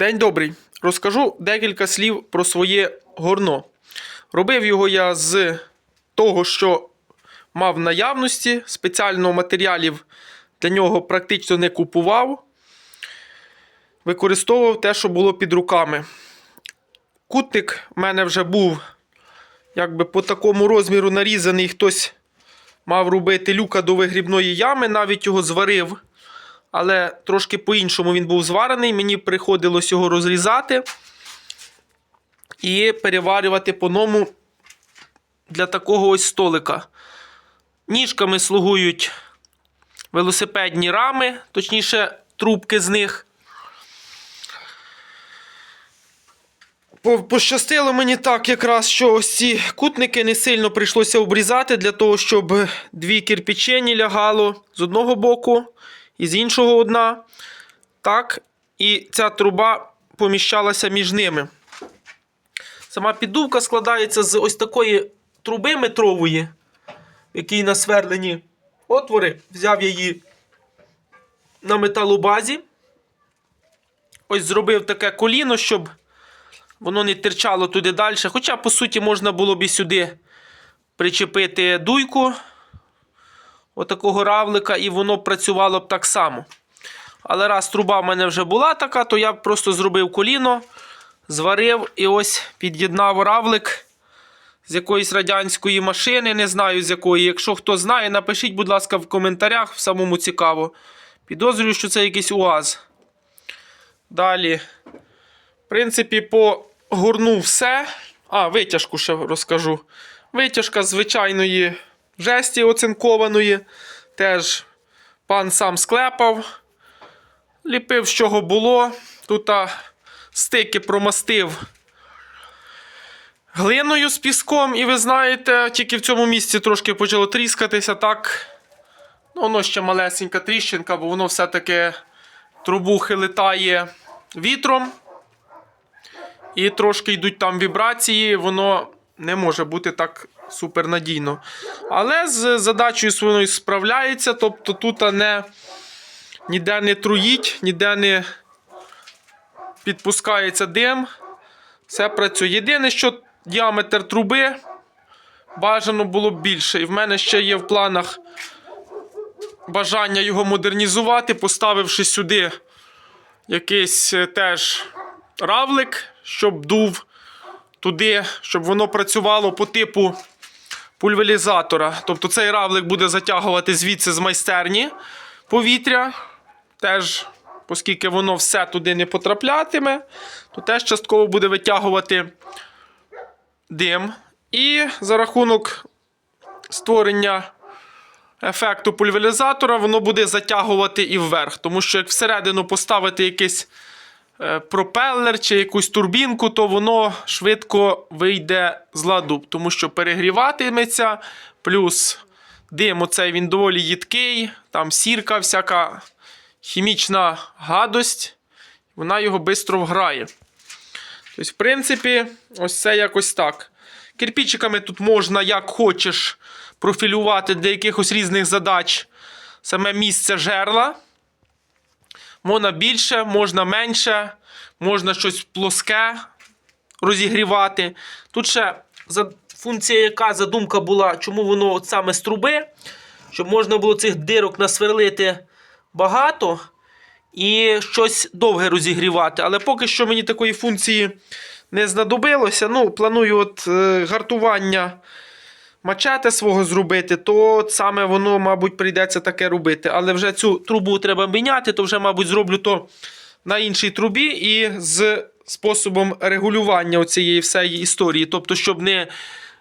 День добрий. Розкажу декілька слів про своє горно. Робив його я з того, що мав наявності, спеціально матеріалів для нього практично не купував. Використовував те, що було під руками. Кутник в мене вже був якби по такому розміру нарізаний. Хтось мав робити люка до вигрібної ями, навіть його зварив. Але трошки по-іншому він був зварений. Мені приходилось його розрізати і переварювати по-новому для такого ось столика. Ніжками слугують велосипедні рами, точніше, трубки з них. Пощастило мені так, якраз, що ось ці кутники не сильно прийшлося обрізати для того, щоб дві кирпичені лягало з одного боку і з іншого одна. Так, і ця труба поміщалася між ними. Сама піддувка складається з ось такої труби метрової, в якій насверлені отвори. Взяв її на металобазі. Ось зробив таке коліно, щоб воно не терчало туди далі. Хоча, по суті, можна було б і сюди причепити дуйку отакого равлика, і воно працювало б так само. Але раз труба в мене вже була така, то я просто зробив коліно, зварив і ось під'єднав равлик з якоїсь радянської машини, не знаю з якої. Якщо хто знає, напишіть, будь ласка, в коментарях, самому цікаво. Підозрюю, що це якийсь УАЗ. Далі. В принципі, по горну все. А, витяжку ще розкажу. Витяжка звичайної жесті оцинкованої. Теж пан сам склепав. Ліпив, з чого було. Тут а, стики промастив глиною з піском. І ви знаєте, тільки в цьому місці трошки почало тріскатися. Так, ну, воно ще малесенька тріщинка, бо воно все-таки трубухи летає вітром. І трошки йдуть там вібрації, воно не може бути так супернадійно. Але з задачею своєю справляється. Тобто тут не, ніде не труїть, ніде не підпускається дим. Все працює. Єдине, що діаметр труби бажано було б більше. І в мене ще є в планах бажання його модернізувати, поставивши сюди якийсь е, теж равлик, щоб дув туди, щоб воно працювало по типу пульверізатора. Тобто цей равлик буде затягувати звідси з майстерні повітря. Теж, оскільки воно все туди не потраплятиме, то теж частково буде витягувати дим. І за рахунок створення ефекту пульверизатора, воно буде затягувати і вверх. Тому що як всередину поставити якийсь пропелер чи якусь турбінку, то воно швидко вийде з ладу, тому що перегріватиметься, плюс дим оцей він доволі їдкий, там сірка, всяка хімічна гадость, вона його швидко вграє. Тобто, в принципі, ось це якось так. Кирпичиками тут можна, як хочеш, профілювати для якихось різних задач саме місце жерла. Можна більше, можна менше, можна щось плоске розігрівати. Тут ще функція, яка задумка була, чому воно от саме з труби, щоб можна було цих дирок насверлити багато і щось довге розігрівати. Але поки що мені такої функції не знадобилося. Ну, планую от е, гартування мачете свого зробити, то саме воно, мабуть, прийдеться таке робити. Але вже цю трубу треба міняти, то вже, мабуть, зроблю то на іншій трубі і з способом регулювання цієї всієї історії. Тобто, щоб не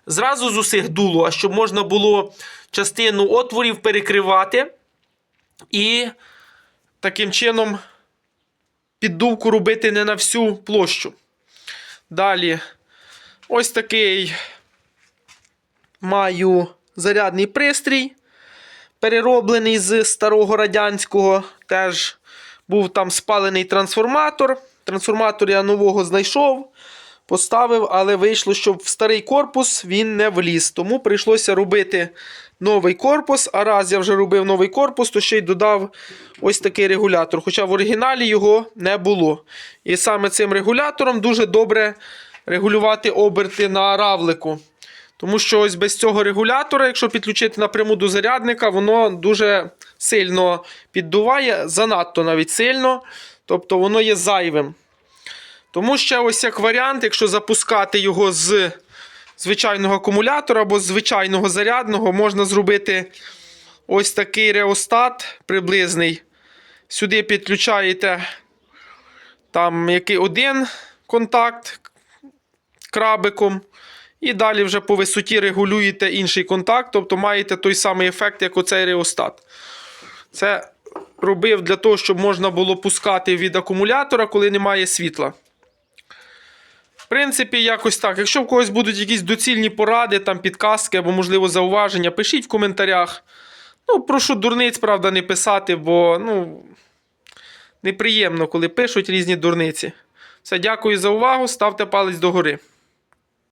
зразу з усіх дуло, а щоб можна було частину отворів перекривати і таким чином піддувку робити не на всю площу. Далі, ось такий маю зарядний пристрій, перероблений з старого радянського. Теж був там спалений трансформатор. Трансформатор я нового знайшов, поставив, але вийшло, що в старий корпус він не вліз. Тому прийшлося робити новий корпус. А раз я вже робив новий корпус, то ще й додав ось такий регулятор. Хоча в оригіналі його не було. І саме цим регулятором дуже добре регулювати оберти на равлику. Тому що ось без цього регулятора, якщо підключити напряму до зарядника, воно дуже сильно піддуває, занадто навіть сильно. Тобто воно є зайвим. Тому ще ось як варіант, якщо запускати його з звичайного акумулятора або з звичайного зарядного, можна зробити ось такий реостат приблизний. Сюди підключаєте там який один контакт крабиком. І далі вже по висоті регулюєте інший контакт, тобто маєте той самий ефект, як оцей реостат. Це робив для того, щоб можна було пускати від акумулятора, коли немає світла. В принципі, якось так. Якщо в когось будуть якісь доцільні поради, там підказки або, можливо, зауваження, пишіть в коментарях. Ну, прошу дурниць, правда, не писати, бо ну, неприємно, коли пишуть різні дурниці. Все, дякую за увагу. Ставте палець догори.